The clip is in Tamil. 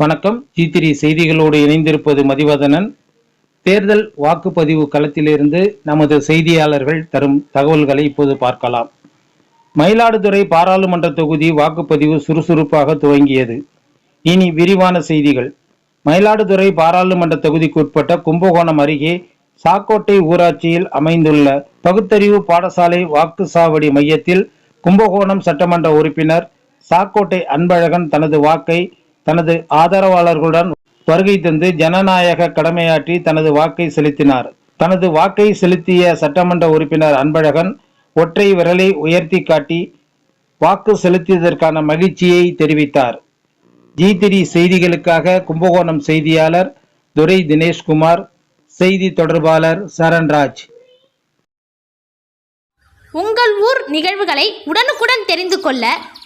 வணக்கம். ஜி த்ரீ செய்திகளோடு இணைந்திருப்பது மதிவதனன். தேர்தல் வாக்குப்பதிவு களத்திலிருந்து நமது செய்தியாளர்கள் தரும் தகவல்களை இப்போது பார்க்கலாம். மயிலாடுதுறை பாராளுமன்ற தொகுதி வாக்குப்பதிவு சுறுசுறுப்பாக துவங்கியது. இனி விரிவான செய்திகள். மயிலாடுதுறை பாராளுமன்ற தொகுதிக்குட்பட்ட கும்பகோணம் அருகே சாக்கோட்டை ஊராட்சியில் அமைந்துள்ள பகுத்தறிவு பாடசாலை வாக்குச்சாவடி மையத்தில் கும்பகோணம் சட்டமன்ற உறுப்பினர் சாக்கோட்டை அன்பழகன் தனது வாக்கை தனது ஆதரவாளர்களுடன் வருகை தந்து ஜனநாயக கடமையாற்றி தனது வாக்கை செலுத்தினார். தனது வாக்கை செலுத்திய சட்டமன்ற உறுப்பினர் அன்பழகன் ஒற்றை விரலை உயர்த்தி காட்டி வாக்கு செலுத்தியதற்கான மகிழ்ச்சியை தெரிவித்தார். ஜி திரி செய்திகளுக்காக கும்பகோணம் செய்தியாளர் துரை தினேஷ்குமார் செய்தி தொடர்பாளர் சரண்ராஜ். உங்கள் ஊர் நிகழ்வுகளை உடனுக்குடன் தெரிந்து கொள்ள